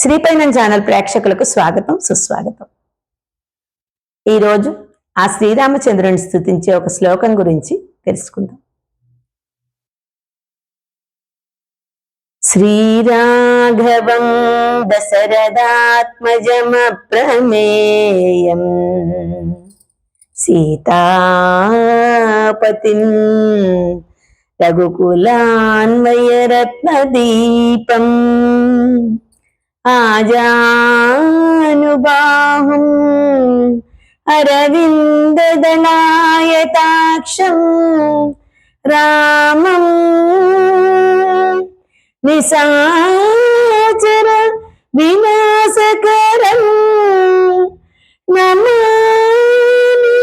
శ్రీపైనం channel ప్రేక్షకులకు స్వాగతం సుస్వాగతం. ఈరోజు ఆ శ్రీరామచంద్రుని స్థుతించే ఒక శ్లోకం గురించి తెలుసుకుందాం. శ్రీరాఘవం దశరథాత్మజమప్రమేయం సీతాపతిం రఘుకులాన్వయరత్నదీపం ఆజానుబాహుం అరవిందదళాయతాక్షం రామం నిశాచర వినాశకరం నమామి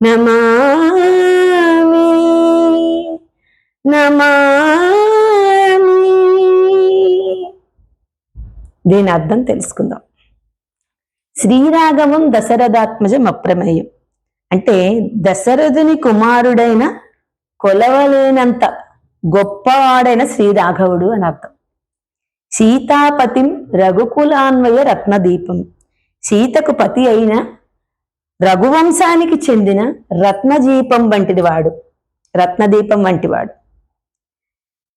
నమామి నమామి దీని అర్థం తెలుసుకుందాం. శ్రీరాఘవం దశరథాత్మజం అప్రమేయం. అంటే దశరథుని కుమారుడైన కొలవలేనంత గొప్పవాడైన శ్రీరాఘవుడు అని అర్థం. సీతాపతిం రఘుకులాన్వయ రత్నదీపం. సీతకు పతి అయిన రఘువంశానికి చెందిన రత్నదీపం వంటిది వాడు. రత్నదీపం వంటివాడు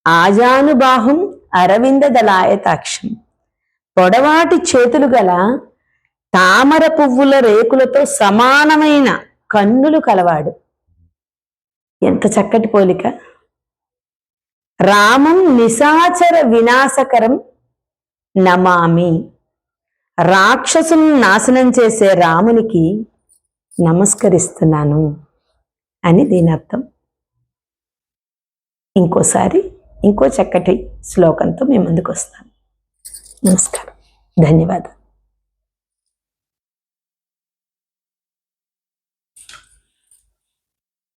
ఆజానుబాహుం అరవింద దళాయతాక్షం పొడవాటి చేతులు గల తామర పువ్వుల రేకులతో సమానమైన కన్నులు కలవాడు. ఎంత చక్కటి పోలిక. రామం నిశాచర వినాశకరం నమామి. రాక్షసును నాశనం చేసే రామునికి నమస్కరిస్తున్నాను అని దీని అర్థం ఇంకోసారి ఇంకో చక్కటి శ్లోకంతో మేము ముందుకు వస్తాను. నమస్కారం. धन्यवाद.